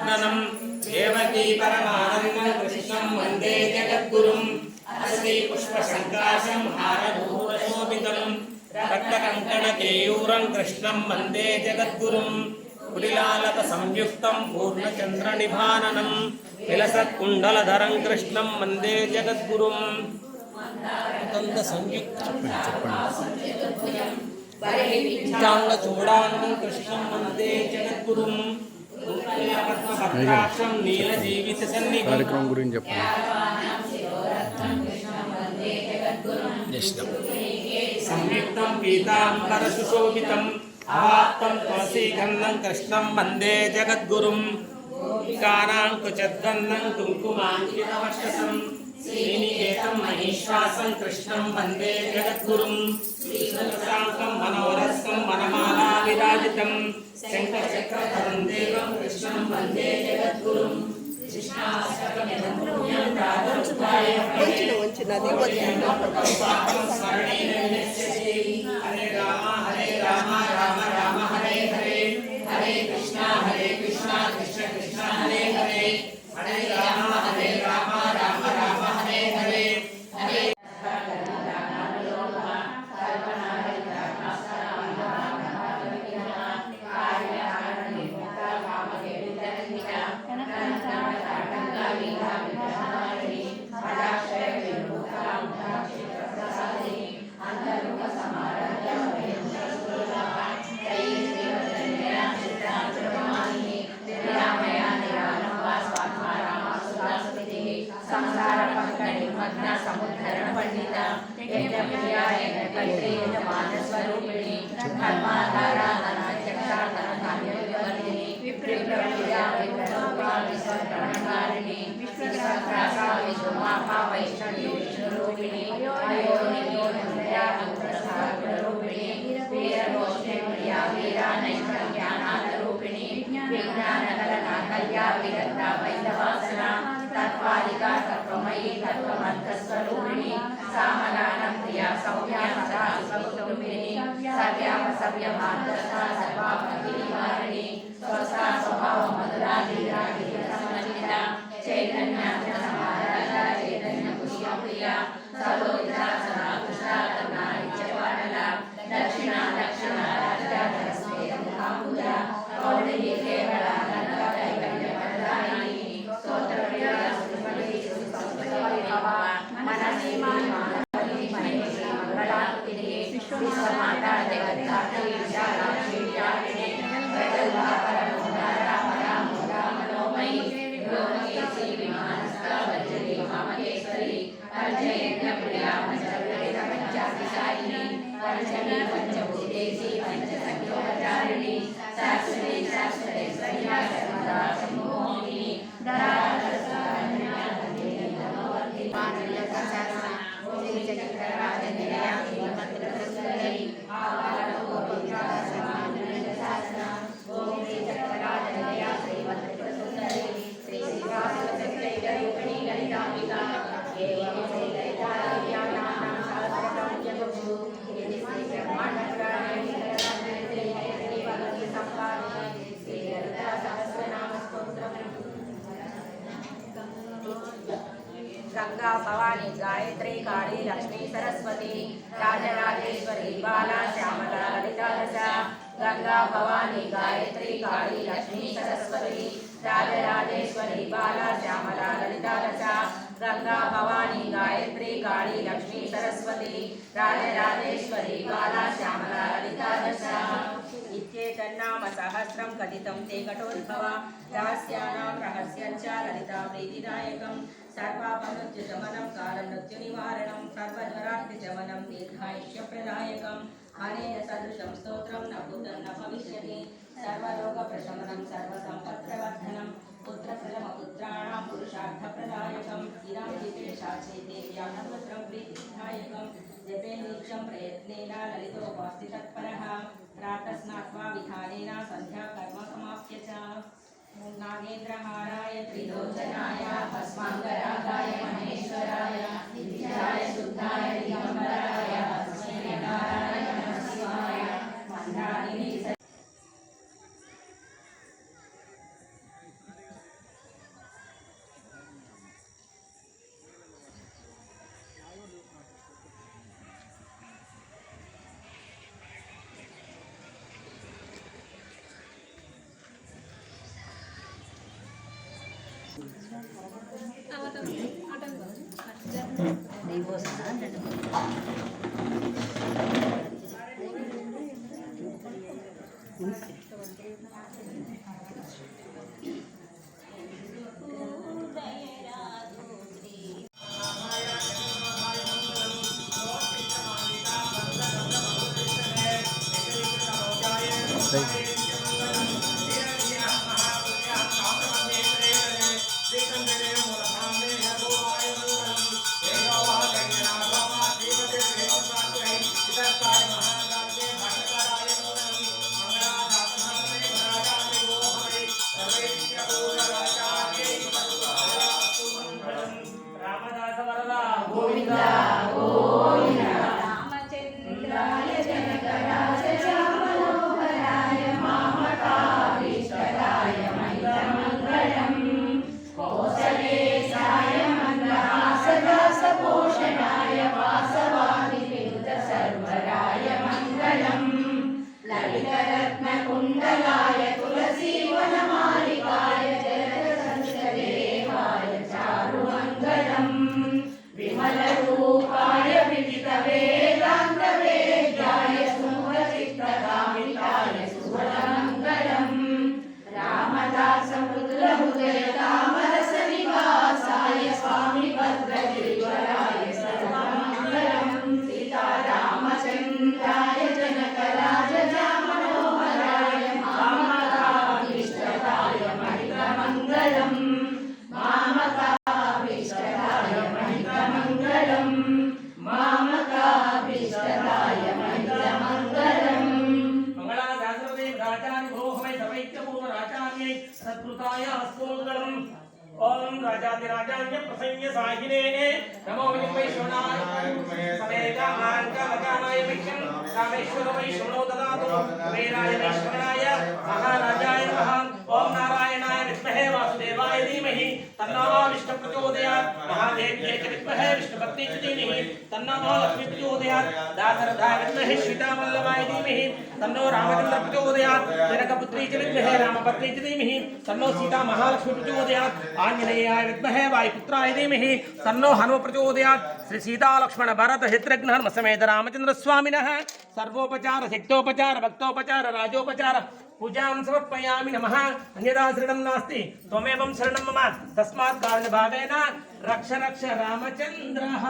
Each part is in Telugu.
कंसचारूणमर्दनं देवकी परमानन्दं कृष्णं वन्दे जगद्गुरुम् अस्ति पुष्पशङ्काशं हारभूषोभितम् रक्तकङ्कणकेयूरं कृष्णं वन्दे जगद्गुरुं कुटिलालकसंयुक्तं पूर्णचन्द्रनिभाननं विलसत्कुण्डलधरं कृष्णं वन्दे जगद्गुरुं चाङ्गचूडान्नं कृष्णं वन्दे जगद्गुरुं पद्मपत्राक्षं नीलजीवितसन्निधम् కార్యక్రమం గురించి చెప్పండి. సంయుక్తం పీతాంబర సుశోభితం అవాప్తం తులసీగంధం కృష్ణం వందే జగద్గురుం. గోపికానాం కుచద్గంధం కుంకుమాంకితవర్షసం శ్రీనికేతం మహేశ్వాసం కృష్ణం వందే జగద్గురుం. శ్రీసాంతం మనమాలా విరాజితం శంఖచక్రధరం దేవం కృష్ణం వందే జగద్గురుం హరే రామ హరే రామ వైదవాసన తత్వాదిక తత్వమయీ తత్వమర్థస్వరూపిణి సామగాన చైతన్య సమారాధ చైతన్య పుష్య ప్రియ సలోహిత 谢谢大家 దుర్గా భవాని గాయత్రి కాళీ లక్ష్మీ సరస్వతి రాజరాజేశ్వరి బాల శ్యామల లలితాదశ గంగా భవాని గాయత్రి కాళీ లక్ష్మీ సరస్వతి రాజరాజేశ్వరి బాల శ్యామల లలితాదశ గంగా భవాని గాయత్రి కాళీ లక్ష్మీ సరస్వతి రాజరాజేశ్వరి బాల శ్యామల లలితాదశ ते तन्नामसहस्रं कथितम ते कठोद्भव रहस्यानां रहस्यञ्च ललिता प्रीतिदायकं सर्वापनृत्युशमनं कालमृत्युनिवारणं सर्वज्वरान्तिशमनं दीर्घायुष्यप्रदायकम् अनेन सदृशं स्तोत्रं, न भूतं, न भविष्यति, सर्वलोकप्रशमनं, सर्वसम्पत्प्रवर्धनं, पुत्रप्रथमपुत्राणां पुरुषार्थप्रदायकम् इदं जितेशा चेदेव्यां पुत्रं प्रीतिदायकं जपे नीक्षं प्रयत्नेन ललितोपास्ति तत्परः प्रातः स्नात्वा विधानेन सन्ध्याकर्म समाप्य च। ॐ नागेन्द्रहाराय त्रिलोचनाय भस्माङ्गरागाय महेश्वराय नित्याय शुद्धाय あまた見て。ఓం రాజాదిరాజాన్య ప్రసంయ సాహినే నమో వైశ్వనాయ సమేత మార్గవగానాయ వైశ్యం రామేశ్వర వైష్ణవో దదాతు. వీరాయ వైష్ణవనాయ మహారాజాయ నమః ఓం నారాయణాయ విద్మహే धीमहि तन्नो विष्णु प्रचोदयात् विष्णुपत्नी च धीमहि तन्नो लक्ष्मी प्रचोदयात् विद्महे श्रीतामल्लभाय धीमहि। तन्नो रामचंद्र जनकपुत्री च विद्महे रामपत्नी च धीमहि तन्नो सीता महालक्ष्मी प्रचोदयात् आञ्जनेयाय विद्महे वायुपुत्राय धीमहि। तन्नो हनुम प्रचोदयात् श्री सीता भरत हित्रघ्न हनुम समेत सर्वोपचार, सिद्धोपचार, भक्तोपचार, राजोपचार। पूजा समर्पयाम नम। अन्यदा शरणं शरण मम। तस्मात् कारणभावेन रक्ष रक्ष रामचन्द्रः।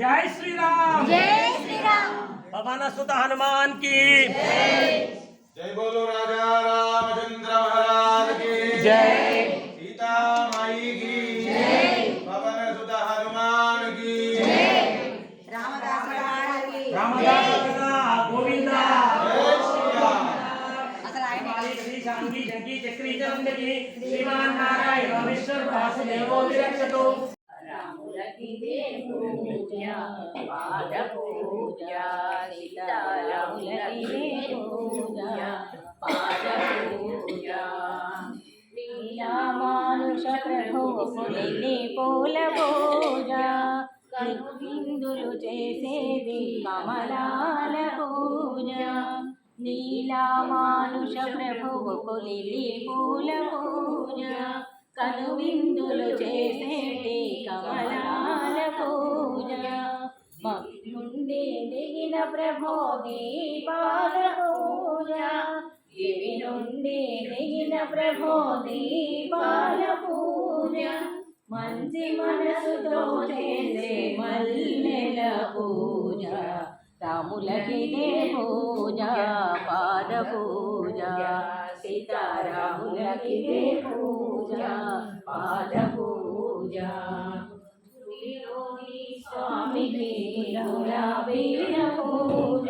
जय श्री राम जय श्री राम भगवान सुत हनुमान की। जय बोलो राजा रामचंद्र महाराज की। जय। सीता माई की। जय। भगवान सुत हनुमान की। जय। रामदास रामदास श्री चक्रीचरंदगिरि श्रीमान् नारायण विश्वर वासुदेवो विरक्षतु। पाद पूजा सीतारामुलगिरे पाद पूजा लीलामानुष प्रभो मुनि पूल पूजा कनु बिंदुलु जैसे दी कमलाल నీలామానుష ప్రభువు లిలి పూల పూజ కనువిందులు చేసేటి కమలాల పూజ. నుండి దిగిన ప్రభో దీపాల పూజ. దివి నుండి దిగిన ప్రభో దీపాల పూజ. మంచి మనసుతో చేసే మల్లెల పూజ. రాములకిదే పూజ పాద పూజ సీతారాములకిదే పూజ పాద పూజ స్వామికి పూజ